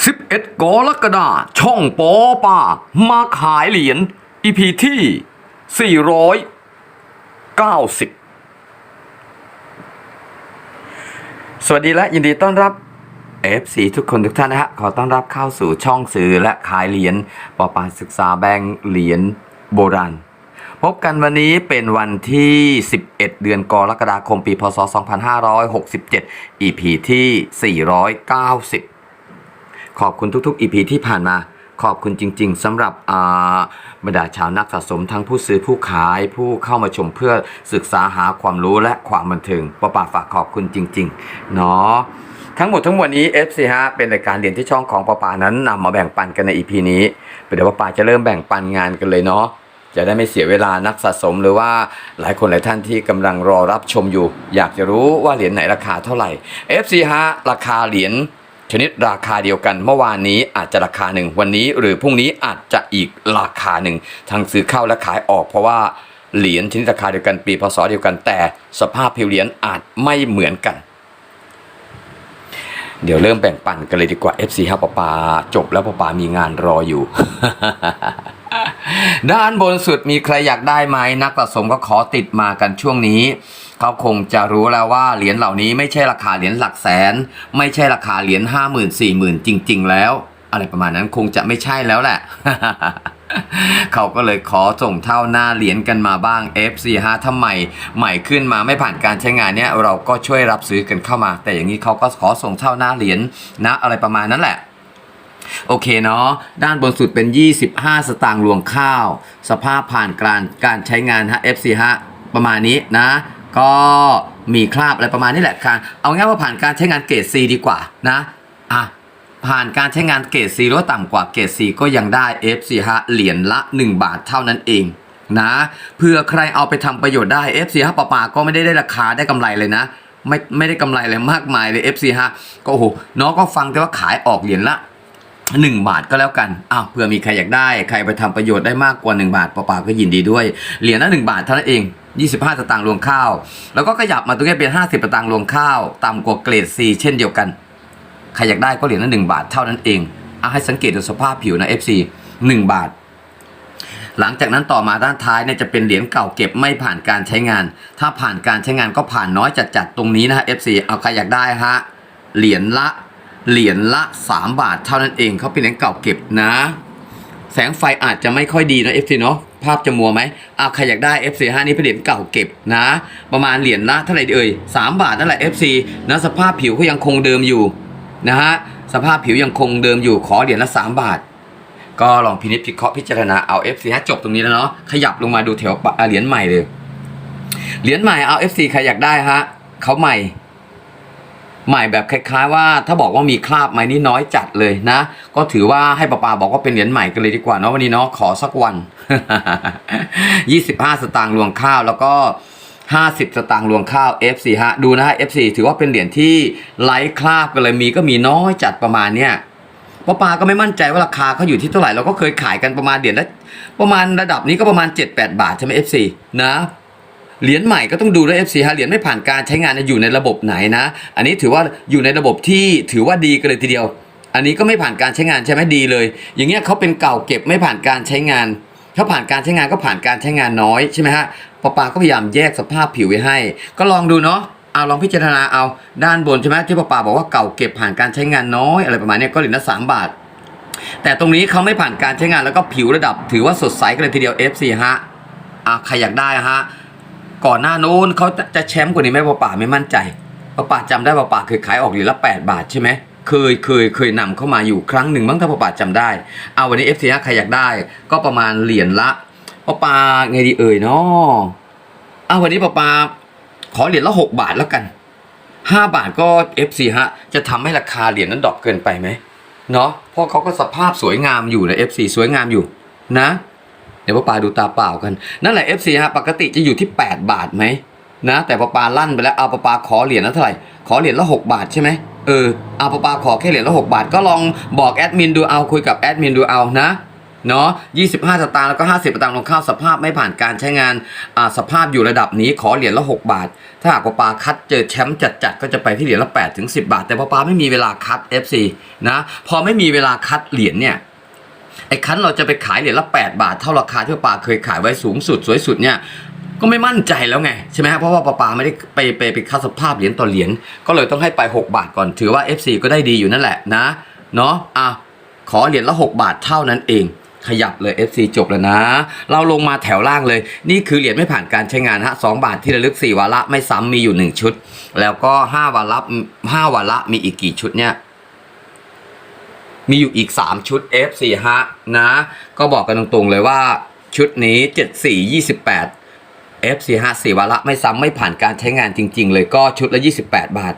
11 กรกฎาช่องปอป่า มาขายเหรียญ EP ที่ 490 สวัสดีและยินดีต้อนรับ FC ทุกคนทุกท่านนะฮะ ขอต้อนรับเข้าสู่ช่องสื่อและขายเหรียญปอปาศึกษาแบงค์เหรียญโบราณพบกันวันนี้เป็นวันที่ 11 เดือนกรกฎาคมปี พศ 2567 EP ที่ 490 ขอบคุณทุกๆ EP ที่ผ่านมาขอบคุณจริง ๆสำหรับอ่าบรรดาชาวนักสะสมทั้งผู้ซื้อผู้ขายผู้เข้ามาชมเพื่อศึกษาหาความรู้และความบันเทิงป้าป่าฝากขอบคุณจริงๆเนาะทั้งหมดทั้งมวลนี้ FC ฮะเป็นรายการเรียนที่ช่องของป้าป่านั้นนำมาแบ่งปันกันใน EP นี้เดี๋ยวป้าป่าจะเริ่มแบ่งปันงานกันเลยเนาะจะได้ไม่เสียเวลานักสะสมหรือว่าหลายคนหลายท่านที่กำลังรอรับชมอยู่ อยากจะรู้ว่าเหรียญไหนราคาเท่าไหร่ FC ฮะราคาเหรียญ ชนิดราคาเดียวกัน เมื่อวานนี้อาจจะราคาหนึ่งวันนี้ หรือพรุ่งนี้อาจจะอีกราคาหนึ่งทั้งซื้อเข้าและขายออกเพราะว่าเหรียญชนิดราคาเดียวกันปีพศเดียวกัน แต่สภาพผิวเหรียญอาจไม่เหมือนกัน เดี๋ยวเริ่มแบ่งปันกันเลยดีกว่า FC ฮะปปาจบแล้วปปามีงานรออยู่ ด้านบนสุดมีใครอยากได้ไหมนักสะสมก็ขอติดมากันช่วงนี้ เขาคงจะรู้แล้วว่าเหรียญเหล่านี้ไม่ใช่ราคาเหรียญหลักแสน ไม่ใช่ราคาเหรียญห้าหมื่นสี่หมื่นจริง ๆ แล้ว อะไรประมาณนั้นคงจะไม่ใช่แล้วแหละ เขาก็เลยขอส่งเท่าหน้าเหรียญกันมาบ้าง F45 ถ้าใหม่ใหม่ขึ้นมาไม่ผ่านการใช้งานเนี่ยเราก็ช่วยรับซื้อกันเข้ามา แต่อย่างนี้เขาก็ขอส่งเท่าหน้าเหรียญนะอะไรประมาณนั้นแหละโอเคเนาะด้านบนสุดเป็น 25 สตางค์รวงข้าว สภาพผ่านการการใช้งานฮะ FC ฮะประมาณนี้นะ ก็มีคราบอะไรประมาณนี้แหละค่ะเอาง่ายว่าผ่านการใช้งานเกรด C ดีกว่านะอะผ่านการใช้งานเกรด C หรือต่ำกว่าเกรด C ก็ยังได้ FC ฮะเหรียญละ 1 บาทเท่านั้นเองนะเพื่อใครเอาไปทำประโยชน์ได้ FC ฮะปะปาก็ไม่ได้ได้ราคาได้กำไรเลยนะไม่ไม่ได้กำไรอะไรมากมายเลย FC ฮะก็โอ้โหน้องก็ฟังแต่ว่าขายออกเหรียญละหนึ่งบาทก็แล้วกัน อ้าวเผื่อมีใครอยากได้ ใครไปทำประโยชน์ได้มากกว่า 1 บาทป้าก็ยินดีด้วย เหรียญละ1บาทเท่านั้นเอง 25 สตางค์รวมข้าว แล้วก็ขยับมาตรงนี้เป็น 50 สตางค์รวมข้าวต่ำกว่าเกรด C เช่นเดียวกัน ใครอยากได้ก็เหรียญละ1บาทเท่านั้นเองเอาให้สังเกตดูสภาพผิวนะ FC 1 บาท หลังจากนั้นต่อมาด้านท้ายเนี่ยจะเป็นเหรียญเก่าเก็บไม่ผ่านการใช้งาน ถ้าผ่านการใช้งานก็ผ่านน้อยจัดๆตรงนี้นะฮะ FC เอาใครอยากได้ฮะเหรียญละเหรียญละ 3 บาทเท่านั้นเองเขาเป็นเหรียญเก่าเก็บนะ แสงไฟอาจจะไม่ค่อยดีนะ FC เนาะ ภาพจะมัวไหมเอาใครอยากได้ FC 5นี่เป็นเหรียญเก่าเก็บนะ ประมาณเหรียญละเท่าไหร่เอ่ย3 บาทนั่นแหละ FC นะสภาพผิวก็ยังคงเดิมอยู่นะฮะสภาพผิวยังคงเดิมอยู่ขอเหรียญละ 3 บาท ก็ลองพินิจพิเคราะห์พิจารณาเอา FC ฮะจบตรงนี้แล้วเนาะขยับลงมาดูแถวเหรียญใหม่เลยเหรียญใหม่เอา FC ใครอยากได้ฮะเขาใหม่ ใหม่แบบคล้ายๆว่าถ้าบอกว่ามีคราบไหมนี่น้อยจัดเลยนะ ก็ถือว่าให้ป้าปาบอกว่าเป็นเหรียญใหม่กันเลยดีกว่าเนาะวันนี้เนาะขอสักวัน 25 สตางค์รวงข้าวแล้วก็50 สตางค์รวงข้าว F4 ฮะดูนะฮะ F4 ถือว่าเป็นเหรียญที่ไร้คราบกันเลยมีก็มีน้อยจัดประมาณเนี้ยป้าปาก็ไม่มั่นใจว่าราคาเขาอยู่ที่เท่าไหร่เราก็เคยขายกันประมาณเหรียญละประมาณระดับนี้ก็ประมาณ 7-8 บาทใช่ไหม F4 นะ เหรียญใหม่ก็ต้องดูด้วย FC ฮะเหรียญไม่ผ่านการใช้งานอยู่ในระบบไหนนะ อันนี้ถือว่าอยู่ในระบบที่ถือว่าดีกันเลยทีเดียว อันนี้ก็ไม่ผ่านการใช้งานใช่ไหมดีเลย อย่างเงี้ยเขาเป็นเก่าเก็บไม่ผ่านการใช้งานถ้าผ่านการใช้งานก็ผ่านการใช้งานน้อยใช่ไหมฮะปาปาก็พยายามแยกสภาพผิวไว้ให้ ก็ลองดูเนาะเอาลองพิจารณาเอาด้านบนใช่ไหมที่ปาปาบอกว่าเก่าเก็บผ่านการใช้งานน้อยอะไรประมาณนี้ก็เหรียญละสามบาท แต่ตรงนี้เขาไม่ผ่านการใช้งานแล้วก็ผิวระดับ ถือว่าสดใสกันเลยทีเดียว FC ฮะอะใครอยากได้ฮะ ก่อนหน้านู้นเขาจะแชมป์กว่านี้ไหมป้าป่าไม่มั่นใจป้าป่าจำได้ป้าป่าเคยขายออกเหรียญละ 8 บาทใช่ไหมเคยเคยเคยนำเข้ามาอยู่ครั้งหนึ่งมั้งถ้าป้าป่าจำได้เอาวันนี้ FC ใครอยากได้ ก็ประมาณเหรียญละป้าป่าไงดีเอ่ยเนาะเอาวันนี้ป้าป่าขอเหรียญละ 6 บาทแล้วกัน 5 บาทก็ FC ฮะจะทำให้ราคาเหรียญนั้นดรอปเกินไปไหมเนาะเพราะเขาก็สภาพสวยงามอยู่นะ FC สวยงามอยู่นะ เดี๋ยวป้าปาดูตาเปล่ากัน นั่นแหละ FC ฮะปกติจะอยู่ที่ 8 บาทไหมนะ แต่ป้าปาลั่นไปแล้วเอาป้าปาขอเหรียญละเท่าไหร่ขอเหรียญละ 6 บาทใช่ไหมเออเอาป้าปาขอแค่เหรียญละ6บาท ก็ลองบอกแอดมินดูเอาคุยกับแอดมินดูเอานะเนาะ25 สตางค์แล้วก็ 50 สตางค์ลงข้าวสภาพไม่ผ่านการใช้งานอ่าสภาพอยู่ระดับนี้ขอเหรียญละ 6 บาท ถ้าหากว่าปาคัดเจอแชมป์จัดๆก็จะไปที่เหรียญละ8ถึง10 บาท แต่พอปาไม่มีเวลาคัด FC นะพอไม่มีเวลาคัดเหรียญเนี่ย ไอ้คันเราจะไปขายเหรียญละ 8 บาทเท่าราคาที่ปาเคยขายไว้สูงสุดสวยสุดเนี่ยก็ไม่มั่นใจแล้วไงใช่ไหมฮะเพราะว่าปาปาไม่ได้ไปไปไปคัดสภาพเหรียญต่อเหรียญก็เลยต้องให้ไป 6 บาทก่อนถือว่า FC ก็ได้ดีอยู่นั่นแหละนะเนาะอะขอเหรียญละ 6 บาทเท่านั้นเอง ขยับเลย FC จบแล้วนะ เราลงมาแถวล่างเลย นี่คือเหรียญไม่ผ่านการใช้งานฮะสบาทที่ระลึก 4 วาระไม่ซ้ำมีอยู่ 1 ชุด แล้วก็ 5 วาระ5วาระมีอีกกี่ชุดเนี่ย มีอยู่อีก 3 ชุด F4 ฮะนะ ก็บอกกันตรงๆเลยว่าชุดนี้ 74 28 F4 5 4วาระไม่ซ้ำไม่ผ่านการใช้งานจริง ๆ เลยก็ชุดละ 28 บาท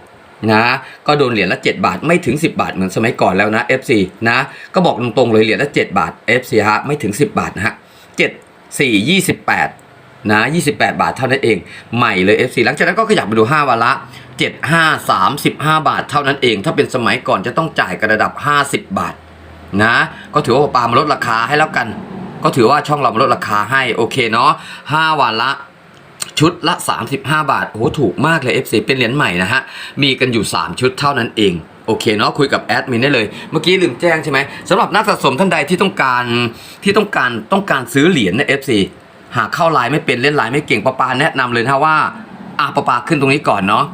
นะก็โดนเหรียญละ 7 บาทไม่ถึง 10 บาทเหมือนสมัยก่อนแล้วนะ F4 นะก็บอกตรงๆเลยเหรียญละ 7 บาท F4 ฮะไม่ถึง 10 บาทนะฮะ7 4 28 นะ28 บาทเท่านั้นเอง ใหม่เลย FC หลังจากนั้นก็ขยับมาดู 5วาระ7 5 35 บาทเท่านั้นเอง ถ้าเป็นสมัยก่อนจะต้องจ่ายกระดับ 50 บาทนะ ก็ถือว่าปามาลดราคาให้แล้วกัน ก็ถือว่าช่องเรามาลดราคาให้โอเคเนาะ5วันละชุดละ 35 บาท โอ้ ถูกมากเลย FC เป็นเหรียญใหม่นะฮะ มีกันอยู่ 3 ชุดเท่านั้นเอง โอเคเนาะ คุยกับแอดมินได้เลย เมื่อกี้ลืมแจ้งใช่ไหมสำหรับนักสะสมท่านใดที่ต้องการที่ต้องการต้องการซื้อเหรียญใน FC หากเข้าไลน์ไม่เป็นเล่นไลน์ไม่เก่งปาปาแนะนำเลยนะว่าอะปาปาขึ้นตรงนี้ก่อนเนาะ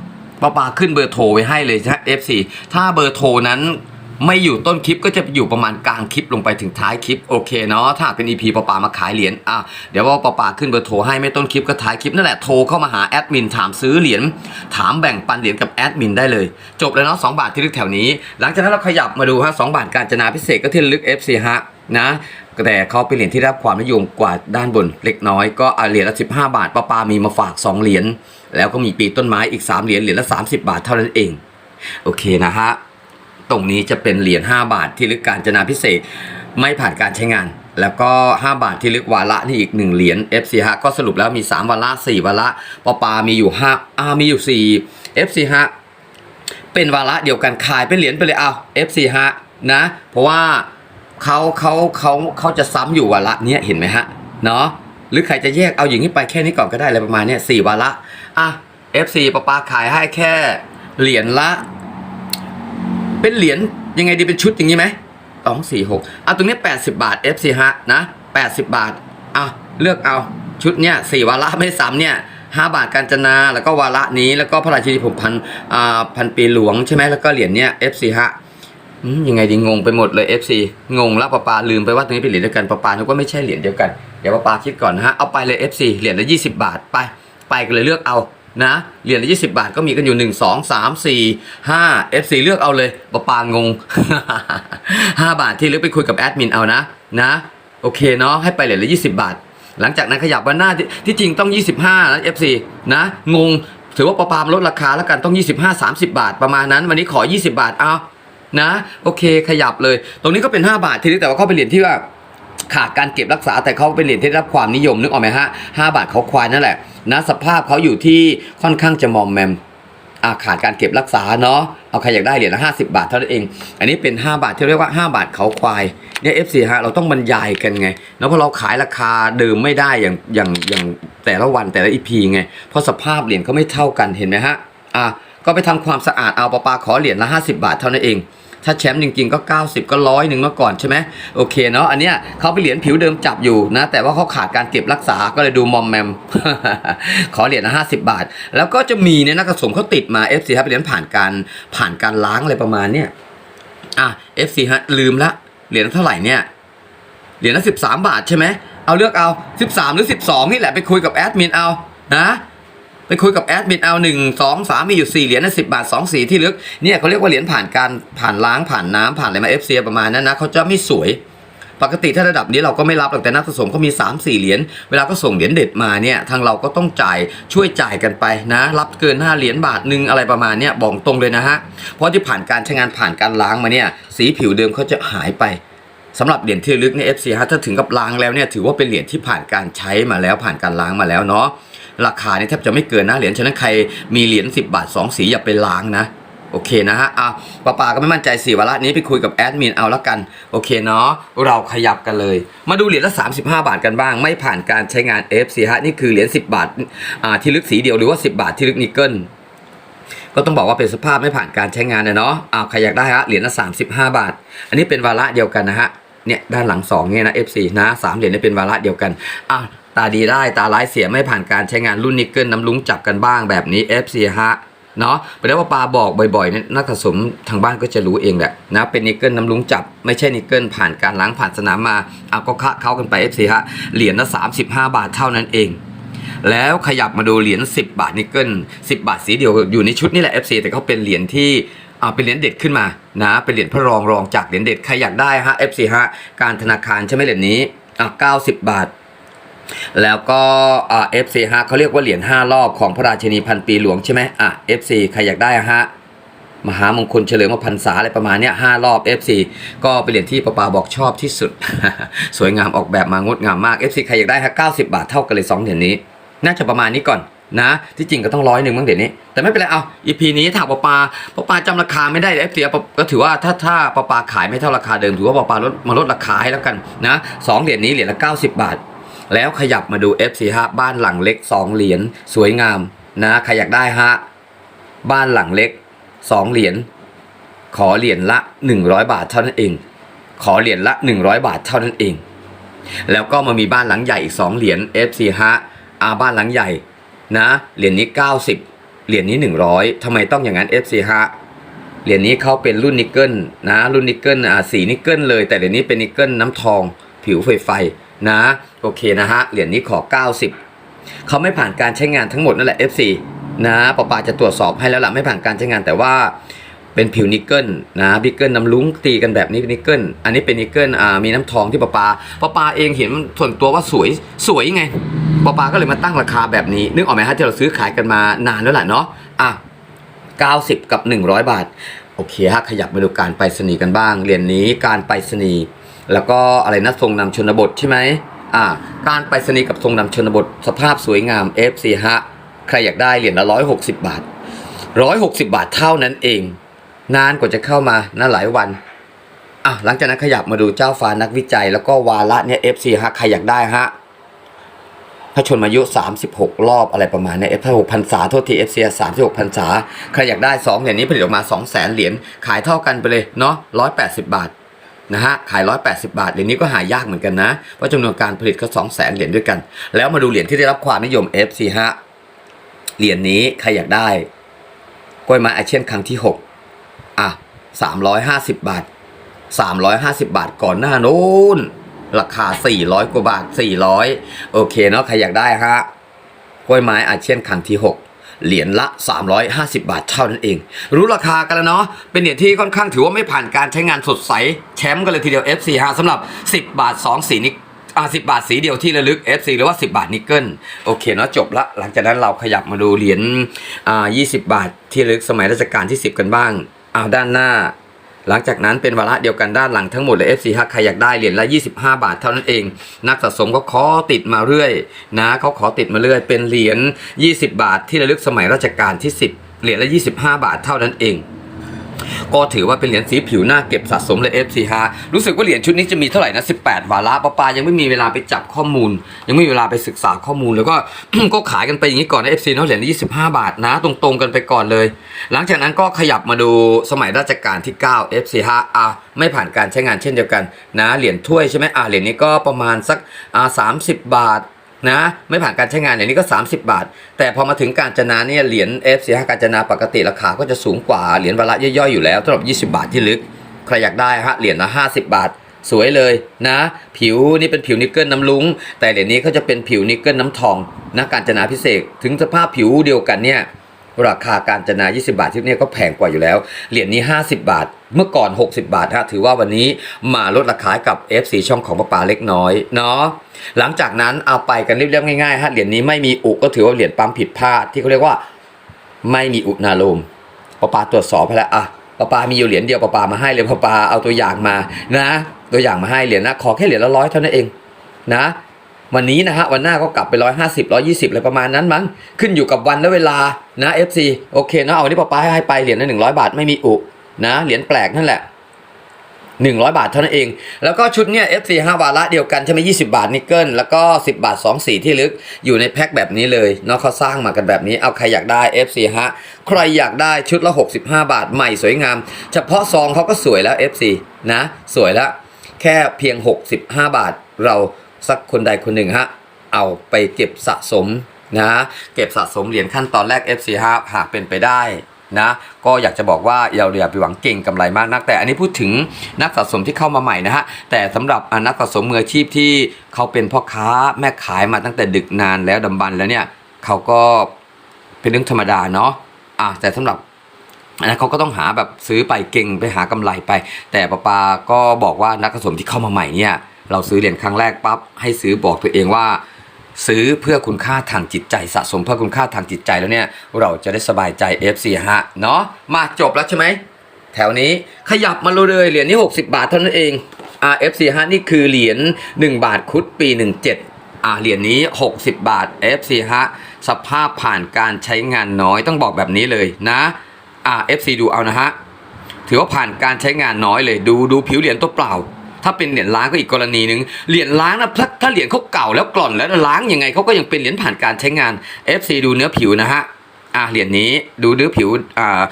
ปาปาขึ้นเบอร์โทรไว้ให้เลยนะ FC ถ้าเบอร์โทรนั้นไม่อยู่ต้นคลิปก็จะอยู่ประมาณกลางคลิปลงไปถึงท้ายคลิปโอเคเนาะถ้าหากเป็น EP ปาปามาขายเหรียญอะเดี๋ยวว่าปาปาขึ้นเบอร์โทรให้ไม่ต้นคลิปก็ท้ายคลิปนั่นแหละโทรเข้ามาหาแอดมินถามซื้อเหรียญถามแบ่งปันเหรียญกับแอดมินได้เลย จบแล้วเนาะสองบาทที่ลึกแถวนี้ หลังจากนั้นเราขยับมาดูฮะสองบาทการจนาพิเศษก็ที่ลึก FC ฮะ นะแต่เขาเป็นเหรียญที่รับความนิยมกว่าด้านบนเล็กน้อยก็เหรียญละ 15 บาทป้าปามีมาฝาก 2 เหรียญแล้วก็มีปีต้นไม้อีก 3 เหรียญเหรียญละ 30 บาทเท่านั้นเอง โอเคนะฮะตรงนี้จะเป็นเหรียญ5บาทที่ลึกการจนาพิเศษไม่ผ่านการใช้งาน แล้วก็ 5 บาทที่ลึกวาระนี่อีก 1 เหรียญ FC ฮะก็สรุปแล้วมี 3 วาระ 4 วาระปอปามีอยู่5อามีอยู่ 4 FC ฮะเป็นวาระเดียวกันขายเป็นเหรียญไปเลยเอา FC ฮะนะเพราะว่า เขาเขาเขาเขาจะซ้ำอยู่วาระเนี้ยเห็นไหมฮะเนาะหรือใครจะแยกเอาอย่างนี้ไปแค่นี้ก่อนก็ได้อะไรประมาณเนี้ยสี่วาระอะ FC ปอปาขายให้แค่เหรียญละ เป็นเหรียญยังไงดีเป็นชุดอย่างนี้ไหมสองสี่หกอะตรงนี้แปดสิบาท FC ฮะนะแปดสิบาทอะเลือกเอาชุดเนี้ยสี่วาระไม่ซ้ำเนี่ยห้าบาทการจนาแล้วก็วาระนี้แล้วก็พระราชินีผมพันอ่าพันปีหลวงใช่ไหมแล้วก็เหรียญเนี้ย FC ฮะ ยังไงดีงงไปหมดเลย FC งงแล้วปาปาลืมไปว่าตรงนี้เป็นเหรียญเดียวกันปาปานึกว่าไม่ใช่เหรียญเดียวกัน เดี๋ยวปาปาคิดก่อนนะฮะ เอาไปเลย FC เหรียญละยี่สิบาทไป ไปกันเลยเลือกเอานะเหรียญละยี่สิบาทก็มีกันอยู่หนึ่งสองสามสี่ห้า FC เลือกเอาเลยปะปางงห้าบาทที่เลือกไปคุยกับแอดมินเอานะนะโอเคเนาะให้ไปเหรียญละยี่สิบาท หลังจากนั้นขยับมาหน้าที่ที่จริงต้อง25นะ FC นะงง ถือว่าปะปามลดราคาแล้วกันต้อง25 30บาทประมาณนั้น วันนี้ขอ20บาทเอา นะ โอเคขยับเลย ตรงนี้ก็เป็น 5 บาททีนี้แต่ว่าเขาเป็นเหรียญที่ว่าขาดการเก็บรักษาแต่เขาเป็นเหรียญที่ได้รับความนิยมนึกออกไหมฮะห้าบาทเขาควายนั่นแหละนะสภาพเขาอยู่ที่ค่อนข้างจะมอมแมมอาขาดการเก็บรักษาเนาะเอาใครอยากได้เหรียญละห้าสิบาทเท่านั้นเอง อันนี้เป็น 5 บาทที่เรียกว่า 5 บาทเขาควายเนี่ย FC ฮะเราต้องบรรยายกันไงแล้วพอเราขายราคาเดิมไม่ได้อย่างอย่างอย่างแต่ละวันแต่ละอีพีไงเพราะสภาพเหรียญเขาไม่เท่ากันเห็นไหมฮะอะ ก็ไปทำความสะอาดเอาปลาปลาขอเหรียญละ 50 บาทเท่านั้นเอง ถ้าแชมป์จริงๆก็ 90 ก็ร้อยหนึ่งเมื่อก่อนใช่ไหมโอเคเนาะอันเนี้ยเขาไปเหรียญผิวเดิมจับอยู่นะ แต่ว่าเขาขาดการเก็บรักษาก็เลยดูมอมแมม ขอเหรียญละ50บาท แล้วก็จะมีเนี่ยนักกระสมเขาติดมา FC ครับเหรียญผ่านการผ่านการล้างอะไรประมาณเนี้ยอะ FC ฮะลืมละเหรียญเท่าไหร่เนี่ยเหรียญละ13บาทใช่ไหมเอาเลือกเอา 13 หรือ 12 นี่แหละไปคุยกับแอดมินเอานะ ไปคุยกับแอดมินเอาหนึ่งสองสามมีอยู่สี่เหรียญนะสิบาทสองสีที่ลึกเนี่ยเขาเรียกว่าเหรียญผ่านการผ่านล้างผ่านน้ำผ่านอะไรมาเอฟซีประมาณนั้นนะเขาจะไม่สวยปกติถ้าระดับนี้เราก็ไม่รับหรอกแต่นักสะสมเขามี 3 4 เหรียญเวลาก็ส่งเหรียญเด็ดมาเนี่ยทางเราก็ต้องจ่ายช่วยจ่ายกันไปนะ รับเกิน 5 เหรียญบาทหนึ่งอะไรประมาณเนี้ยบอกตรงเลยนะฮะ เพราะที่ผ่านการใช้งานผ่านการล้างมาเนี่ยสีผิวเดิมเขาจะหายไปสำหรับเหรียญที่ลึกเนี่ย FC ฮะถ้าถึงกับล้างแล้วเนี่ยถือว่าเป็นเหรียญที่ผ่านการใช้มาแล้วผ่านการล้างมาแล้วเนาะ ราคาเนี่ยแทบจะไม่เกินนะเหรียญฉะนั้นใครมีเหรียญ10 บาท 2 สีอย่าไปล้างนะโอเคนะฮะอะป้าปาก็ไม่มั่นใจสี่วาระนี้ไปคุยกับแอดมินเอาละกัน โอเคเนาะ เราขยับกันเลย มาดูเหรียญละ 35 บาทกันบ้าง ไม่ผ่านการใช้งาน FC ฮะ นี่คือเหรียญ10 บาท อ่า ที่ลึกสีเดียวหรือว่า 10 บาทที่ลึกนิกเกิล ก็ต้องบอกว่าเป็นสภาพไม่ผ่านการใช้งานเนาะอ้าใครอยากได้ฮะ เหรียญละ 35 บาท อันนี้เป็นวาระเดียวกันนะฮะ เนี่ยด้านหลังสองเนี่ยนะ F4 นะสามเหรียญเนี่ยเป็นวาระเดียวกัน อะ ตาดีได้ตาร้ายเสียไม่ผ่านการใช้งานรุ่นนิกเกิลน้ำลุ้งจับกันบ้างแบบนี้ F4 ฮะเนาะแปลว่าปลาบอกบ่อยๆเนี่ยนักสะสมทางบ้านก็จะรู้เองแหละนะเป็นนิกเกิลน้ำลุ้งจับ ไม่ใช่นิกเกิลผ่านการล้างผ่านสนามมาเอาก็คะเข้ากันไป F4 ฮะเหรียญละ35 บาทเท่านั้นเองแล้วขยับมาดูเหรียญ10 บาทนิกเกิล10 บาทสีเดียวอยู่ในชุดนี่แหละ FC แต่เขาเป็นเหรียญที่อ่าเป็นเหรียญเด็ดขึ้นมานะเป็นเหรียญพระรองรองจากเหรียญเด็ดใครอยากได้ฮะ FC ฮะการธนาคารใช่ไหมเหรียญนี้อะ90 บาท แล้วก็เอ่า FC ฮะเขาเรียกว่าเหรียญ5รอบของพระราชินีพันปีหลวงใช่ไหมอะ FC ใครอยากได้ฮะมหามงคลเฉลิมพรรษาอะไรประมาณเนี้ยห้ารอบ FC ก็เป็นเหรียญที่ปาปาบอกชอบที่สุด สวยงามออกแบบมางดงามมาก FC ใครอยากได้ฮะ90 บาทเท่ากันเลย 2 เหรียญนี้ น่าจะประมาณนี้ก่อนนะ ที่จริงก็ต้องร้อยหนึ่งมั้งเดี๋ยวนี้ แต่ไม่เป็นไรเอา EP นี้ถามปาปาปาปาจำราคาไม่ได้ FC ก็ถือว่าถ้าถ้าปาปาขายไม่เท่าราคาเดิมถือว่าปาปาลดมาลดราคาให้แล้วกันนะสองเหรียญนี้เหรียญละ 90 บาท แล้วขยับมาดู FC ฮะบ้านหลังเล็ก 2 เหรียญสวยงามนะใครอยากได้ฮะบ้านหลังเล็ก 2 เหรียญขอเหรียญละ 100 บาทเท่านั้นเอง ขอเหรียญละ 100 บาทเท่านั้นเอง แล้วก็มามีบ้านหลังใหญ่อีก 2 เหรียญ FC ฮะอาบ้านหลังใหญ่นะเหรียญนี้ 90 เหรียญนี้ 100ทำไมต้องอย่างนั้น FC ฮะเหรียญนี้เขาเป็นรุ่นนิกเกิลนะรุ่นนิกเกิลอ่าสีนิกเกิลเลย แต่เหรียญนี้เป็นนิกเกิลน้ำทองผิวไฟไฟ นะ โอเคนะฮะ เหรียญนี้ขอ 90 เขาไม่ผ่านการใช้งานทั้งหมดนั่นแหละ FC นะปอปาจะตรวจสอบให้แล้วล่ะไม่ผ่านการใช้งานแต่ว่าเป็นผิวนิกเกิลนะนิกเกิลน้ำลุ้งตีกันแบบนี้นิกเกิลอันนี้เป็นนิกเกิลอ่ามีน้ำทองที่ปะปาปะปาเองเห็นส่วนตัวว่าสวยสวยไงปะปาก็เลยมาตั้งราคาแบบนี้ นึกออกไหมฮะที่เราซื้อขายกันมานานแล้วแหละเนาะอะ90 กับ 100 บาท โอเคฮะขยับมาดูการไปรษณีย์กันบ้างเหรียญนี้การไปรษณีย์ แล้วก็อะไรนะทรงนำชนบทใช่ไหมอ่าการไปรษณีย์กับทรงนำชนบทสภาพสวยงาม FC ฮะใครอยากได้เหรียญละ160บาท160บาทเท่านั้นเอง นานกว่าจะเข้ามานะหลายวันอะหลังจากนั้นขยับมาดูเจ้าฟ้านักวิจัย แล้วก็วาระเนี่ย FC ฮะใครอยากได้ฮะพระชนมายุ 36 รอบอะไรประมาณเนี้เอฟหกพันษาโทษที FC 36พันษาใครอยากได้2เหรียญนี้ผลิตออกมา 2 0 0แสนเหรียญขายเท่ากันไปเลยเนาะ180บาท นะฮะขาย 180 บาทเหรียญนี้ก็หายากเหมือนกันนะเพราะจำนวนการผลิตก็ 2 0 0แสนเหรียญด้วยกัน แล้วมาดูเหรียญที่ได้รับความนิยม FC ฮะเหรียญนี้ใครอยากได้กล้วยไม้อาเชียนครั้งที่ 6 อะสามร้อยห้าสิบบาทสามร้อยห้าสิบบาทก่อนหน้านู้นราคาสี่ร้อยกว่าบาทสี่ร้อยโอเคเนาะใครอยากได้ฮะกล้วยไม้อาเชียนครั้งที่หก เหรียญละ 350 บาทเท่านั้นเอง รู้ราคากันแล้วเนาะเป็นเหรียญที่ค่อนข้างถือว่าไม่ผ่านการใช้งานสดใสแชมป์กันเลยทีเดียว FC ฮะสำหรับ 10 บาท 2 สีนิกอ่าสิบาทสีเดียวที่ระลึก FC หรือว่า 10 บาทนิกเกิลโอเคเนาะจบละหลังจากนั้นเราขยับมาดูเหรียญอ่า20 บาทที่ระลึกสมัยรัชกาลที่ 10 กันบ้างอ้าวด้านหน้า หลังจากนั้นเป็นวาระเดียวกันด้านหลังทั้งหมดเลย FC ฮักใครอยากได้เหรียญละ 25 บาทเท่านั้นเอง นักสะสมก็ขอติดมาเรื่อยนะเขาขอติดมาเรื่อย เป็นเหรียญ 20 บาทที่ระลึกสมัยรัชกาลที่ 10 เหรียญละ 25 บาทเท่านั้นเอง ก็ถือว่าเป็นเหรียญสีผิวหน้าเก็บสะสมเลย FC ฮะรู้สึกว่าเหรียญชุดนี้จะมีเท่าไหร่นะ18วาระปาปายังไม่มีเวลาไปจับข้อมูล ยังไม่มีเวลาไปศึกษาข้อมูลแล้วก็ก็ขายกันไปอย่างนี้ก่อนนะ FC เนาะเหรียญ25บาทนะ ตรงๆกันไปก่อนเลย หลังจากนั้นก็ขยับมาดูสมัยรัชกาลที่9 FC ฮะอะไม่ผ่านการใช้งานเช่นเดียวกันนะเหรียญถ้วยใช่ไหมอะเหรียญนี้ก็ประมาณสักอ่า30บาท นะไม่ผ่านการใช้งานอย่างนี้ก็ 30 บาท แต่พอมาถึงการจนาเนี่ยเหรียญ f 4 5 การจนาปกติราคาก็จะสูงกว่าเหรียญวาระย่อยๆอยู่แล้วสำหรับ 20 บาทที่ลึก ใครอยากได้ฮะเหรียญละ 50 บาท สวยเลยนะ ผิวนี่เป็นผิวนิกเกิลน้ำลุง แต่เหรียญนี้เขาจะเป็นผิวนิกเกิลน้ำทองนะการจนาพิเศษ ถึงสภาพผิวเดียวกันเนี่ย ราคาการจนา 20 บาทที่เนี่ยก็แพงกว่าอยู่แล้ว เหรียญนี้ 50 บาท เมื่อก่อน 60 บาทฮะ ถือว่าวันนี้มาลดราคาให้กับ FC ช่องของปะปาเล็กน้อยเนาะ หลังจากนั้นเอาไปกันเรียบๆง่ายๆฮะ เหรียญนี้ไม่มีอุก็ถือว่าเหรียญปั๊มผิดพลาดที่เขาเรียกว่าไม่มีอุณาลมปะปาตรวจสอบไปแล้วอะปะปามีอยู่เหรียญเดียวปะปามาให้เลยปะปาเอาตัวอย่างมานะ ตัวอย่างมาให้เหรียญนะ ขอแค่เหรียญละร้อยเท่านั้นเองนะ วันนี้นะฮะวันหน้าก็กลับไป 150 120อะไรประมาณนั้นมั้งขึ้นอยู่กับวันและเวลานะ FC โอเคเนาะเอาวันนี้ป้าป้าให้ไปเหรียญละ100 บาทไม่มีอุนะเหรียญแปลกนั่นแหละ100 บาทเท่านั้นเอง แล้วก็ชุดเนี้ย FC 5วาระเดียวกันใช่ไหม20 บาทนิกเกิล แล้วก็ 10 บาท 2 สีที่ลึกอยู่ในแพ็คแบบนี้เลยเนาะเขาสร้างมากันแบบนี้ เอาใครอยากได้ FC ฮะใครอยากได้ชุดละ 65 บาทใหม่สวยงาม เฉพาะซองเขาก็สวยแล้ว FC นะ สวยแล้ว แค่เพียง 65 บาทเรา สักคนใดคนหนึ่งฮะเอาไปเก็บสะสมนะเก็บสะสมเหรียญขั้นตอนแรก FC ฮะหากเป็นไปได้นะก็อยากจะบอกว่าเราอย่าไปหวังเก่งกำไรมากนัก แต่อันนี้พูดถึงนักสะสมที่เข้ามาใหม่นะฮะแต่สำหรับนักสะสมมืออาชีพที่เขาเป็นพ่อค้าแม่ขายมาตั้งแต่ดึกนานแล้วดำบันแล้วเนี่ยเขาก็เป็นเรื่องธรรมดาเนาะอะแต่สำหรับอันนั้นเขาก็ต้องหาแบบซื้อไปเก่งไปหากำไรไป แต่ปาปาก็บอกว่านักสะสมที่เข้ามาใหม่เนี่ย เราซื้อเหรียญครั้งแรกปั๊บให้ซื้อบอกตัวเองว่า ซื้อเพื่อคุณค่าทางจิตใจสะสมเพื่อคุณค่าทางจิตใจแล้วเนี่ย เราจะได้สบายใจ FC ฮะเนาะมาจบแล้วใช่ไหมแถวนี้ขยับมาเลยเหรียญนี้ 60 บาทเท่านั้นเอง RFC ฮะนี่คือเหรียญ1 บาทคุดปี 17อ่าเหรียญนี้ 60 บาท FC ฮะสภาพผ่านการใช้งานน้อยต้องบอกแบบนี้เลยนะอ่า FC ดูเอานะฮะถือว่าผ่านการใช้งานน้อยเลยดูดูผิวเหรียญตัวเปล่า ถ้าเป็นเหรียญล้างก็อีกกรณีหนึ่งเหรียญล้างนะถ้าถ้าเหรียญเขาเก่าแล้วกร่อนแล้วล้างยังไงเขาก็ยังเป็นเหรียญผ่านการใช้งาน FC ดูเนื้อผิวนะฮะอ่าเหรียญนี้ดูเนื้อผิวอ่า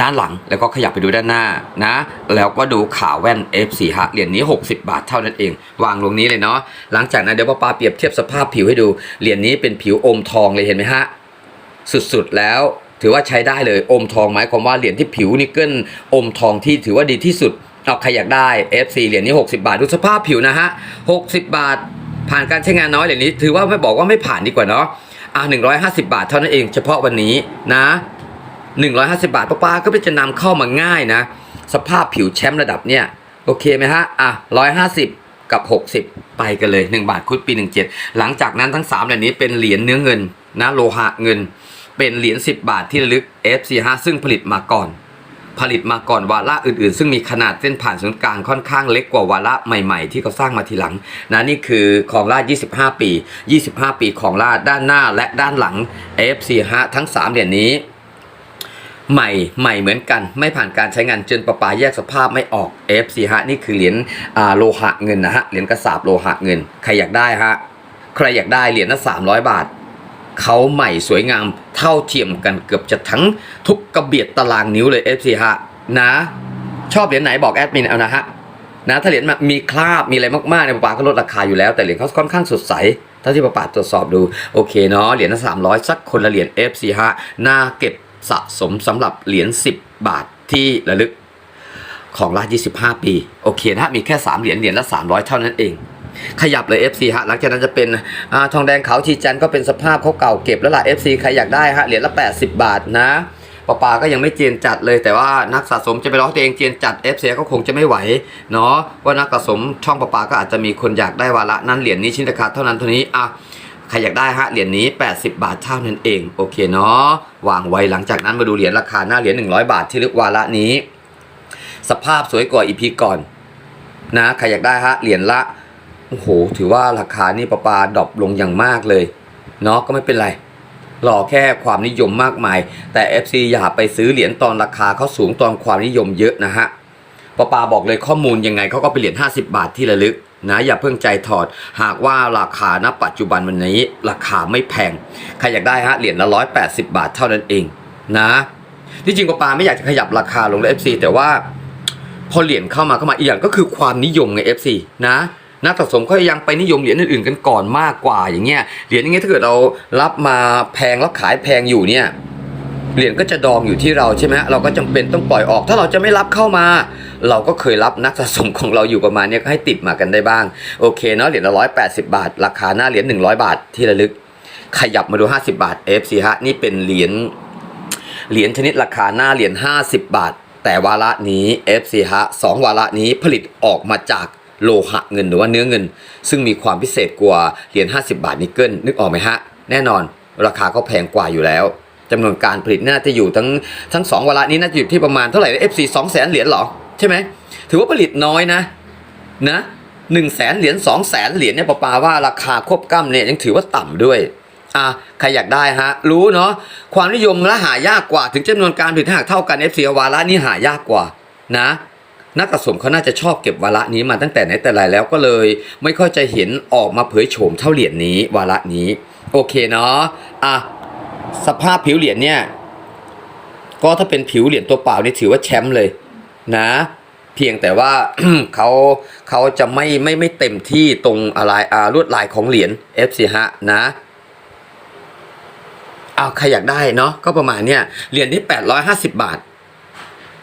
ด้านหลังแล้วก็ขยับไปดูด้านหน้านะ แล้วก็ดูขาแว่น F4 ฮะเหรียญนี้ 60 บาทเท่านั้นเอง วางลงนี้เลยเนาะหลังจากนั้นเดี๋ยวป้าปาเปรียบเทียบสภาพผิวให้ดูเหรียญนี้เป็นผิวอมทองเลยเห็นไหมฮะสุดๆแล้วถือว่าใช้ได้เลยอมทองหมายความว่าเหรียญที่ผิวนิกเกิลอมทองที่ถือว่าดีที่สุด เอาใครอยากได้ F4 เหรียญนี้ 60 บาท ดูสภาพผิวนะฮะ 60 บาท ผ่านการใช้งานน้อยเหรียญนี้ ถือว่าไม่บอกว่าไม่ผ่านดีกว่าเนาะ อะ150 บาทเท่านั้นเองเฉพาะวันนี้นะ 150 บาทป้าๆก็เป็นจะนำเข้ามาง่ายนะ สภาพผิวแชมป์ระดับเนี่ย โอเคไหมฮะ อะ 150 กับ 60 ไปกันเลย 1 บาทคุดปี 17 หลังจากนั้นทั้ง3เหรียญนี้เป็นเหรียญเนื้อเงินนะโลหะเงิน เป็นเหรียญ10 บาทที่ระลึก FC5 ซึ่งผลิตมาก่อน ผลิตมาก่อนวาระอื่นๆ ซึ่งมีขนาดเส้นผ่านศูนย์กลางค่อนข้างเล็กกว่าวาระใหม่ๆ ที่เขาสร้างมาทีหลังนะนี่คือของราช25 ปี 25 ปีของราชด้านหน้าและด้านหลัง FC5 ทั้ง 3 เหรียญนี้ใหม่ใหม่เหมือนกัน ไม่ผ่านการใช้งานจนประปาแยกสภาพไม่ออก FC ฮะนี่คือเหรียญโลหะเงินนะฮะเหรียญกระสาบโลหะเงิน ใครอยากได้ฮะใครอยากได้เหรียญละ300 บาท เขาใหม่สวยงามเท่าเทียมกันเกือบจะทั้งทุกกระเบียดตารางนิ้วเลย FC ฮะนะ ชอบเหรียญไหนบอกแอดมินเอานะฮะนะถ้าเหรียญมีคราบมีอะไรมากๆเนี่ยป้าก็ลดราคาอยู่แล้วแต่เหรียญเขาค่อนข้างสดใสเท่าที่ป้าตรวจสอบดูโอเคเนาะเหรียญละสามร้อยสักคนละเหรียญ FC ฮะน่าเก็บสะสมสำหรับเหรียญ10 บาทที่ระลึกของราช25 ปี โอเคนะฮะมีแค่ 3 เหรียญเหรียญละ 300 เท่านั้นเอง ขยับเลย FC ฮะหลังจากนั้นจะเป็นอทองแดงขาวชีจันก็เป็นสภาพเขาเก่าเก็บแล้วล่ะ FC ใครอยากได้ฮะเหรียญละ 80 บาทนะปาปาก็ยังไม่เจียนจัดเลยแต่ว่านักสะสมจะไปร้องตัวเองเจียนจัด FC ก็คงจะไม่ไหวเนาะว่านักสะสมช่องปาปาก็อาจจะมีคนอยากได้วาระนั้นเหรียญนี้ชิ้นราคาเท่านั้นเท่านี้อะใครอยากได้ฮะเหรียญนี้ 80 บาทเท่านั้นเองโอเคเนาะวางไว้หลังจากนั้นมาดูเหรียญราคาหน้าเหรียญ100 บาทที่เลือกวาระนี้ สภาพสวยกว่าอีพีก่อนนะใครอยากได้ฮะเหรียญละ โอ้โห ถือว่าราคานี่ประปาดรอปลงอย่างมากเลยเนาะก็ไม่เป็นไรรอแค่ความนิยมมากมาย แต่ FC อย่าไปซื้อเหรียญตอนราคาเขาสูงตอนความนิยมเยอะนะฮะประปาบอกเลยข้อมูลยังไงเขาก็เป็นเหรียญ50 บาทที่ระลึกนะอย่าเพิ่งใจถอด หากว่าราคาณปัจจุบันวันนี้ราคาไม่แพง ใครอยากได้ฮะเหรียญละ180 บาทเท่านั้นเองนะที่จริงประปาไม่อยากจะขยับราคาลงเลย FC แต่ว่าพอเหรียญเข้ามาเข้ามาอีกอย่างก็คือความนิยมไง FC นะ นักสะสมก็ยังไปนิยมเหรียญอื่นๆกันก่อนมากกว่าอย่างเงี้ยเหรียญอย่างเงี้ยถ้าเกิดเรารับมาแพงแล้วขายแพงอยู่เนี่ยเหรียญก็จะดองอยู่ที่เราใช่ไหมเราก็จำเป็นต้องปล่อยออก ถ้าเราจะไม่รับเข้ามา เราก็เคยรับนักสะสมของเราอยู่ประมาณเนี้ยก็ให้ติดมากันได้บ้าง โอเคเนาะเหรียญละร้อยแปดสิบาท ราคาหน้าเหรียญหนึ่งร้อยบาทที่ระลึก ขยับมาดู50บาท FC ฮะนี่เป็นเหรียญเหรียญชนิดราคาหน้าเหรียญ50บบาท แต่วาระนี้ FC ฮะสองวาระนี้ผลิตออกมาจาก โลหะเงินหรือว่าเนื้อเงิน ซึ่งมีความพิเศษกว่าเหรียญ50 บาทนิกเกิลนึกออกไหมฮะ แน่นอนราคาก็แพงกว่าอยู่แล้วจำนวนการผลิตน่าจะอยู่ทั้งทั้งสองวาระนี้น่าจะอยู่ที่ประมาณเท่าไหร่ FC 2 0 0 0 0 0เหรียญหรอใช่ไหมถือว่าผลิตน้อยนะนะหนึ่งแสนเหรียญสองแสนเหรียญเนี่ยปาปาว่าราคาควบกล้ำเนี่ยยังถือว่าต่ำด้วยอะใครอยากได้ฮะ รู้เนาะความนิยมและหายากกว่า ถึงจำนวนการผลิตหากเท่ากัน FC วาระนี้หายากกว่านะ นักสะสมเขาน่าจะชอบเก็บวาระนี้มาตั้งแต่ไหนแต่ไรแล้วก็เลย ไม่ค่อยจะเห็นออกมาเผยโฉมเท่าเหรียญนี้วาระนี้ โอเคเนาะอะสภาพผิวเหรียญเนี่ยก็ถ้าเป็นผิวเหรียญตัวเปล่านี่ถือว่าแชมป์เลยนะ เพียงแต่ว่าเขาเขาจะไม่ไม่ไม่เต็มที่ตรงอะไรอ่าลวดลายของเหรียญ FC ฮะนะเอาใครอยากได้เนาะก็ประมาณเนี้ยเหรียญที่850 บาท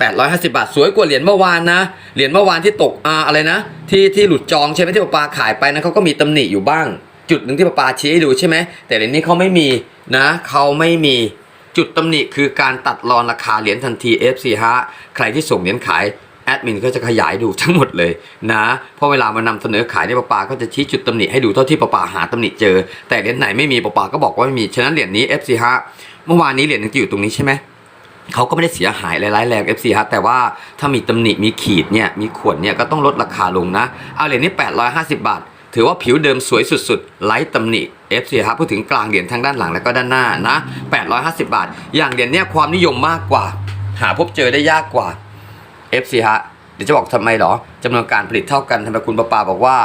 850 บาท สวยกว่าเหรียญเมื่อวานนะ เหรียญเมื่อวานที่ตกอ่าอะไรนะ ที่ที่หลุดจองใช่ไหมที่ปปาขายไปนะเขาก็มีตำหนิอยู่บ้าง จุดหนึ่งที่ปปาชี้ให้ดูใช่ไหม แต่เหรียญนี้เขาไม่มีนะเขาไม่มีจุดตำหนิคือการตัดรอนราคาเหรียญทันที FC ฮะใครที่ส่งเหรียญขายแอดมินก็จะขยายดูทั้งหมดเลยนะเพราะเวลามานำเสนอขายเนี่ยปปาก็จะชี้จุดตำหนิให้ดูเท่าที่ปปาหาตำหนิเจอ แต่เหรียญไหนไม่มีปปาก็บอกว่าไม่มีฉะนั้นเหรียญนี้ FC ฮะเมื่อวานนี้เหรียญนึงจะอยู่ตรงนี้ใช่ไหม เขาก็ไม่ได้เสียหายร้ายแรง FC ฮะแต่ว่าถ้ามีตำหนิมีขีดเนี่ยมีข่วนเนี่ยก็ต้องลดราคาลงนะ เอาเหรียญนี้ 850 บาท ถือว่าผิวเดิมสวยสุดๆไร้ตำหนิ FC ฮะพูดถึงกลางเหรียญทั้งด้านหลังแล้วก็ด้านหน้านะ 850 บาท อย่างเหรียญเนี่ยความนิยมมากกว่า หาพบเจอได้ยากกว่า FC ฮะเดี๋ยวจะบอกทำไมหรอจำนวนการผลิตเท่ากันทำไมคุณปาปาบอกว่า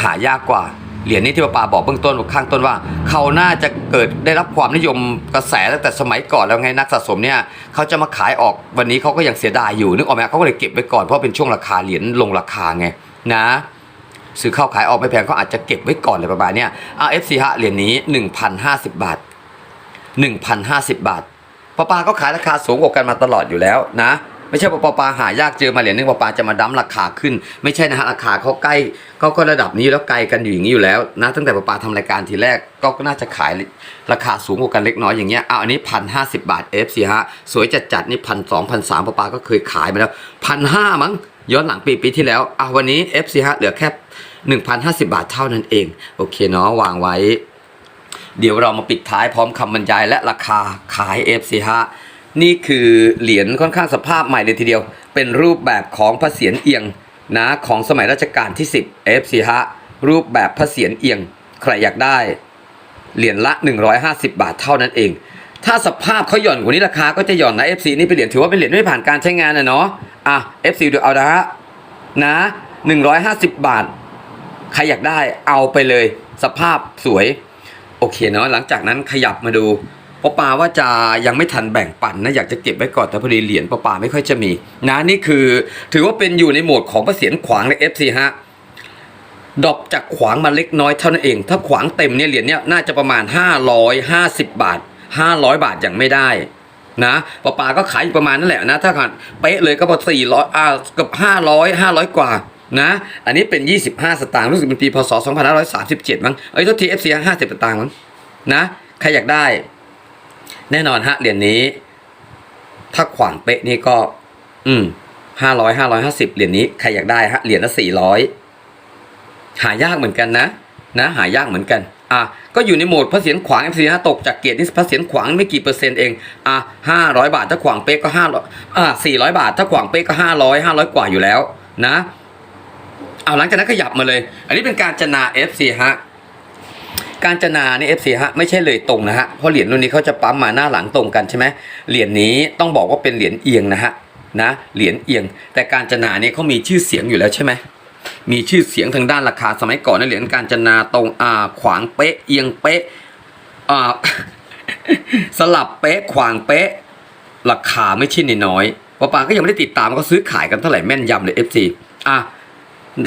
หายากกว่า เหรียญนี้ที่ปาปาบอกเบื้องต้นข้างต้นว่า เขาน่าจะเกิดได้รับความนิยมกระแสตั้งแต่สมัยก่อนแล้วไงนักสะสมเนี่ยเขาจะมาขายออกวันนี้เขาก็ยังเสียดายอยู่นึกออกไหมเขาก็เลยเก็บไว้ก่อนเพราะเป็นช่วงราคาเหรียญลงราคาไงนะซื้อเข้าขายออกไม่แพงเขาอาจจะเก็บไว้ก่อนเลยประมาณเนี้ยเอาเอฟซีฮะเหรียญนี้1,050 บาท 1,050 บาทป้าปาก็ขายราคาสูงกว่ากันมาตลอดอยู่แล้วนะ ไม่ใช่ว่าปาปาหายากเจอมาเหรียญนึงปาปาจะมาดั้มราคาขึ้น ไม่ใช่นะฮะราคาเขาใกล้เขาก็ระดับนี้แล้วไกลกันอยู่อย่างนี้อยู่แล้วนะตั้งแต่ปาปาทำรายการทีแรกก็น่าจะขายราคาสูงกว่ากันเล็กน้อยอย่างเงี้ยเอาอันนี้พันห้าสิบาท FC ฮะสวยจัดจัดนี่พันสองพันสามปาปาก็เคยขายมาแล้วพันห้ามั้งย้อนหลังปีปีที่แล้วอะวันนี้ FC ฮะเหลือแค่หนึ่งพันห้าสิบาทเท่านั้นเอง โอเคเนาะวางไว้ เดี๋ยวเรามาปิดท้ายพร้อมคำบรรยายและราคาขาย FC ฮะ นี่คือเหรียญค่อนข้างสภาพใหม่เลยทีเดียว เป็นรูปแบบของพระเศียรเอียงนะของสมัยรัชกาลที่ 10 FC ฮะรูปแบบพระเศียรเอียง ใครอยากได้ เหรียญละ 150 บาทเท่านั้นเอง ถ้าสภาพเขาหย่อนกว่านี้ราคาก็จะหย่อนนะ FC นี่เป็นเหรียญถือว่าเป็นเหรียญไม่ผ่านการใช้งานนะเนาะอะ FC ดูเอานะฮะนะ150 บาท ใครอยากได้เอาไปเลย สภาพสวย โอเคเนาะหลังจากนั้นขยับมาดู ปอปาว่าจะยังไม่ทันแบ่งปันนะอยากจะเก็บไว้ก่อนแต่พอดีเหรียญปอปาไม่ค่อยจะมี นะนี่คือถือว่าเป็นอยู่ในโหมดของพระเศียรขวางใน FC ฮะดอปจากขวางมาเล็กน้อยเท่านั้นเอง ถ้าขวางเต็มเนี่ยเหรียญเนี่ยน่าจะประมาณ 550 บาท 500 บาทยังไม่ได้นะปปาก็ขายอยู่ประมาณนั่นแหละนะถ้าขาดเป๊ะเลยก็พอ400อ่าเกับ500 500 กว่านะอันนี้เป็น 25 สตางค์รู้สึกเป็นปีพศ2537มั้งเอ้ยทษที FC 50สตางค์มั้งนะใครอยากได้ แน่นอนฮะเหรียญนี้ ถ้าขวางเป๊ะนี่ก็ อืมห้าร้อยห้าร้อยห้าสิบเหรียญนี้ใครอยากได้ฮะเหรียญละสี่ร้อยหายากเหมือนกันนะ นะหายากเหมือนกัน อะก็อยู่ในโหมดพระเศียรขวางเอฟซีฮะตกจากเกียรตินี่พระเศียรขวางไม่กี่เปอร์เซ็นต์เอง อะห้าร้อยบาทถ้าขวางเป๊ะก็ห้าร้อยอะสี่ร้อยบาทถ้าขวางเป๊ะก็ห้าร้อยห้าร้อยกว่าอยู่แล้ว นะเอาหลังจากนั้นขยับมาเลย อันนี้เป็นการจนาเอฟซีฮะ การจนานี่ FC ฮะไม่ใช่เลยตรงนะฮะเพราะเหรียญรุ่นนี้เขาจะปั๊มมาหน้าหลังตรงกันใช่ไหมเหรียญนี้ต้องบอกว่าเป็นเหรียญเอียงนะฮะนะเหรียญเอียง แต่การจนาเนี่ยเขามีชื่อเสียงอยู่แล้วใช่ไหมมีชื่อเสียงทางด้านราคาสมัยก่อนในเหรียญการจนาตรงอ่าขวางเป๊ะเอียงเป๊ะอ่าสลับเป๊ะขวางเป๊ะราคาไม่ใช่นน้อยๆปาปาก็ยังไม่ได้ติดตามเขาซื้อขายกันเท่าไหร่แม่นยำเลย FC อะ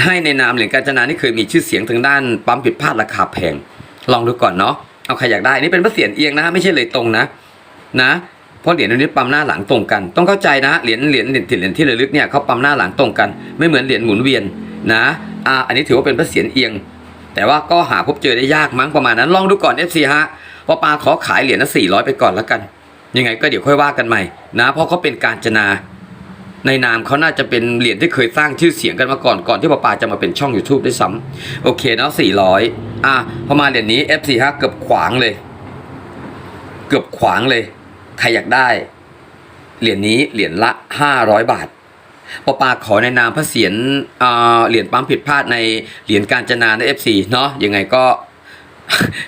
ให้ในนามเหรียญการจนานี่เคยมีชื่อเสียงทางด้านปั๊มผิดพลาดราคาแพง ลองดูก่อนเนาะเอาใครอยากได้นี่เป็นพระเศียรเอียงนะไม่ใช่เลยตรงนะนะเพราะเหรียญอันนี้ปั๊มหน้าหลังตรงกัน ต้องเข้าใจนะเหรียญเหรียญเหรียญเหรียญที่ระลึกเนี่ยเขาปั๊มหน้าหลังตรงกัน ไม่เหมือนเหรียญหมุนเวียนนะอ่าอันนี้ถือว่าเป็นพระเศียรเอียง แต่ว่าก็หาพบเจอได้ยากมั้งประมาณนั้นลองดูก่อน FC ฮะว่าปาขอขายเหรียญละ400 ไปก่อนแล้วกัน ยังไงก็เดี๋ยวค่อยว่ากันใหม่นะเพราะเขาเป็นการจนา ในนามเขาน่าจะเป็นเหรียญที่เคยสร้างชื่อเสียงกันมาก่อนก่อนที่ปาปาจะมาเป็นช่อง YouTube ด้วยซ้ำโอเคเนาะ400 อะพอมาเหรียญนี้ F4 ฮะเกือบขวางเลย เกือบขวางเลย ใครอยากได้ เหรียญนี้เหรียญละ 500 บาทปอปาขอในนามพระเศียรเอ่อเหรียญปั๊มผิดพลาดในเหรียญการจนาใน FC เนาะยังไงก็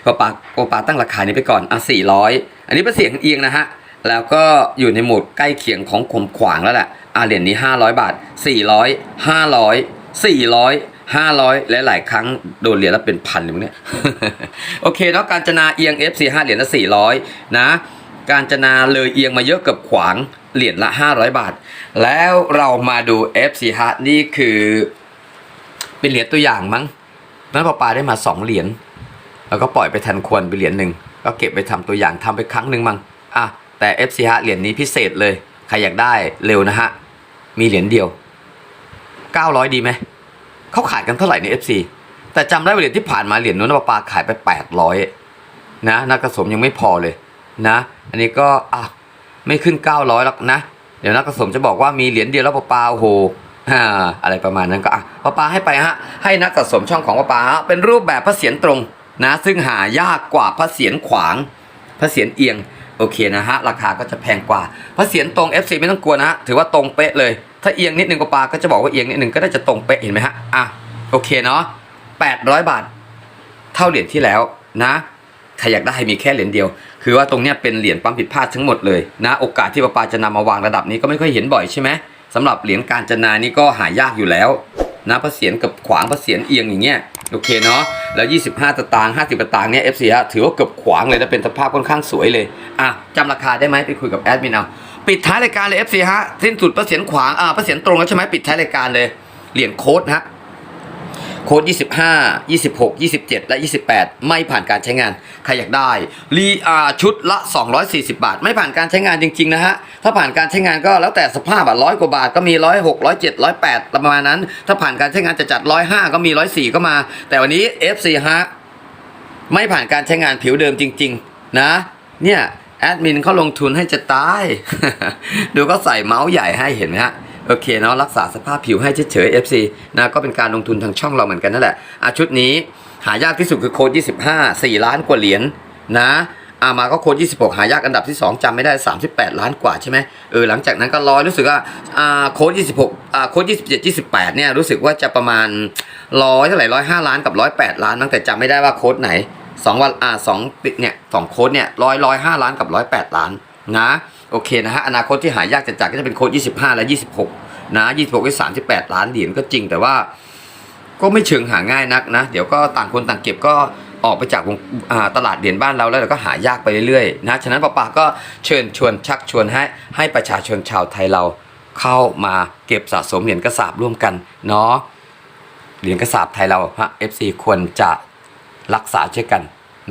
ปอปาปอปาตั้งราคานี้ไปก่อนอะ400 อันนี้เป็นเสียงเอียงนะฮะ แล้วก็อยู่ในโหมดใกล้เคียงของขมขวางแล้วแหละอะเหรียญนี้ 500 บาท 400 500 400 500 และหลายครั้งโดนเหรียญแล้วเป็นพันเลยมั้งเนี่ยโอเคเนาะการจนาเอียง FC 5เหรียญละ 400 นะ การจนาเลยเอียงมาเยอะเกับขวางเหรียญละ 500 บาท แล้วเรามาดู FC ฮะนี่คือ เป็นเหรียญตัวอย่างมั้งนั้นปอปาได้มา 2 เหรียญแล้วก็ปล่อยไปทันควรไปเหรียญหนึ่งก็เก็บไปทำตัวอย่างทำไปครั้งหนึ่งมั้งอะ แต่ FC ฮะเหรียญนี้พิเศษเลย ใครอยากได้เร็วนะฮะ มีเหรียญเดียว 900 ดีไหม เขาขายกันเท่าไหร่ใน FC แต่จำได้เหรียญที่ผ่านมาเหรียญนู้นปาปาขายไป 800 นะนักกระสมยังไม่พอเลยนะ อันนี้ก็อะไม่ขึ้น 900หรอกนะ เดี๋ยวนักกระสมจะบอกว่ามีเหรียญเดียวแล้วปาปาโอ้โหอะไรประมาณนั้นก็อะปาปาให้ไปฮะ ให้นักสะสมช่องของปาปาฮะเป็นรูปแบบพระเศียรตรงนะ ซึ่งหายากกว่าพระเศียรขวางพระเศียรเอียง โอเคนะฮะราคาก็จะแพงกว่าเพราะเศียรตรง FC ไม่ต้องกลัวนะฮะถือว่าตรงเป๊ะเลย ถ้าเอียงนิดนึงปาปาก็จะบอกว่าเอียงนิดนึงก็ได้จะตรงเป๊ะเห็นไหมฮะอะโอเคเนาะ800 บาท เท่าเหรียญที่แล้วนะใครอยากได้มีแค่เหรียญเดียว คือว่าตรงเนี้ยเป็นเหรียญปั๊มผิดพลาดทั้งหมดเลยนะโอกาสที่ปาปาจะนำมาวางระดับนี้ก็ไม่ค่อยเห็นบ่อยใช่ไหมสำหรับเหรียญการจนานี่ก็หายากอยู่แล้วนะพระเศียรกับขวางพระเศียรเอียงอย่างเงี้ย โอเคเนาะแล้ว 25ตะตางค์50ตะตางค์เนี่ย FC ฮะถือว่าเกือบขวางเลยนะเป็นสภาพค่อนข้างสวยเลยอะจำราคาได้ไหมไปคุยกับแอดมินเอาปิดท้ายรายการเลย FC ฮะสิ้นสุดประเศียนขวางอ่าประเศียนตรงแล้วใช่ไหมปิดท้ายรายการเลยเหรียญโค้ดฮะ โค้ด 25 26 27 และ 28 ไม่ผ่านการใช้งาน ใครอยากได้รีอาชุดละ 240 บาท ไม่ผ่านการใช้งานจริง ๆ นะฮะ ถ้าผ่านการใช้งานก็แล้วแต่สภาพอะร้อยกว่าบาทก็มี106 107 108ประมาณนั้น ถ้าผ่านการใช้งานจะจัด105ก็มี104ก็มา แต่วันนี้ FC ฮะไม่ผ่านการใช้งานผิวเดิมจริง ๆ นะ เนี่ยแอดมินเขาลงทุนให้จะตาย ดูก็ใส่เมาส์ใหญ่ให้เห็นไหมฮะ โอเคเนาะรักษาสภาพผิวให้เฉยๆ FC นะก็เป็นการลงทุนทางช่องเราเหมือนกันนั่นแหละอะชุดนี้หายากที่สุดคือโค้ด25 4 ล้านกว่าเหรียญนะอามาก็โค้ด26 หายากอันดับที่ 2จำไม่ได้ 38 ล้านกว่าใช่ไหมเออหลังจากนั้นก็ร้อยรู้สึกว่าอ่าโค้ด26อ่าโค้ด27 28เนี่ยรู้สึกว่าจะประมาณร้อยเท่าไหร่ร้อยห้าล้านกับร้อยแปดล้านตั้งแต่จำไม่ได้ว่าโค้ดไหนสองวันอ่าสองปิดเนี่ยสองโค้ดเนี่ยร้อยร้อยห้าล้านกับร้อยแปดล้านนะ โอเคนะฮะอนาคตที่หายากจัดๆก็จะเป็นโค้ดยี่สิบห้าและยี่สิบหกนะยี่สิบหกก็สามสิบแปดล้านเหรียญก็จริงแต่ว่าก็ไม่เชิงหาง่ายนักนะ เดี๋ยวก็ต่างคนต่างเก็บก็ออกไปจากวงตลาดเหรียญบ้านเราแล้วเราก็หายากไปเรื่อยๆนะฉะนั้นป้าปาก็เชิญชวนชักชวนให้ให้ประชาชนชาวไทยเราเข้ามาเก็บสะสมเหรียญกระสาบร่วมกันเนาะเหรียญกระสาบไทยเราฮะ FC ควรจะรักษาช่วยกัน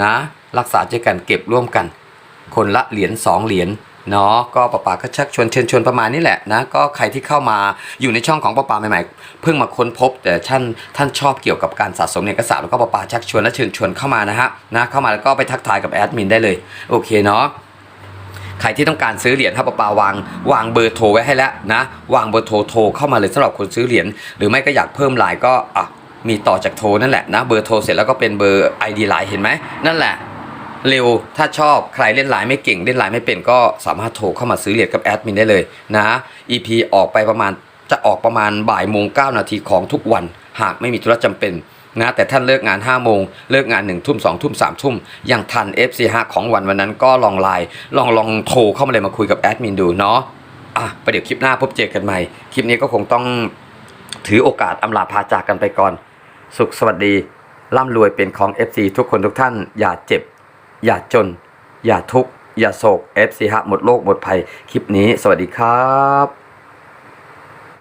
นะ รักษาช่วยกันเก็บร่วมกัน คนละเหรียญสองเหรียญ เนาะก็ป้าป๋าก็ชักชวนเชิญชวนประมาณนี้แหละนะก็ใครที่เข้ามาอยู่ในช่องของป้าป๋าใหม่ๆ เพิ่งมาค้นพบ แต่ท่านท่านชอบเกี่ยวกับการสะสมเหรียกระสาบแล้วก็ป้าป๋าชักชวนและเชิญชวนเข้ามานะฮะนะเข้ามาแล้วก็ไปทักทายกับแอดมินได้เลยโอเคเนาะใครที่ต้องการซื้อเหรียญถ้าปปาวางวางเบอร์โทรไว้ให้แล้วนะวางเบอร์โทรโทรเข้ามาเลยสำหรับคนซื้อเหรียญหรือไม่ก็อยากเพิ่มไลน์ก็อะมีต่อจากโทรนั่นแหละนะเบอร์โทรเสร็จแล้วก็เป็นเบอร์ ID ไลน์เห็นไหมนั่นแหละ เร็วถ้าชอบใครเล่นไลน์ไม่เก่งเล่นไลน์ไม่เป็นก็สามารถโทรเข้ามาซื้อเหรียญกับแอดมินได้เลยนะ EP ออกไปประมาณจะออกประมาณบ่ายโมงเก้านาทีของทุกวัน หากไม่มีธุระจำเป็นนะแต่ท่านเลิกงาน5้าโมง เลิกงาน1นึ่ทุ่มสองทุ่มสามทุ่ม ยังทัน FC 5ของวันวันนั้นก็ลองไลน์ลองลองโทรเข้ามาเลยมาคุยกับแอดมินดูเนาะอะไปเดี๋ยวคลิปหน้าพบเจอกันใหม่ คลิปนี้ก็คงต้องถือโอกาสอำลาพาจากกันไปก่อน สุขสวัสดีร่ำรวยเป็นของ FC ทุกคนทุกท่านอย่าเจ็บ อย่าจน อย่าทุกข์ อย่าโศกเอฟซีฮะหมดโลกหมดภัย คลิปนี้ สวัสดีครับ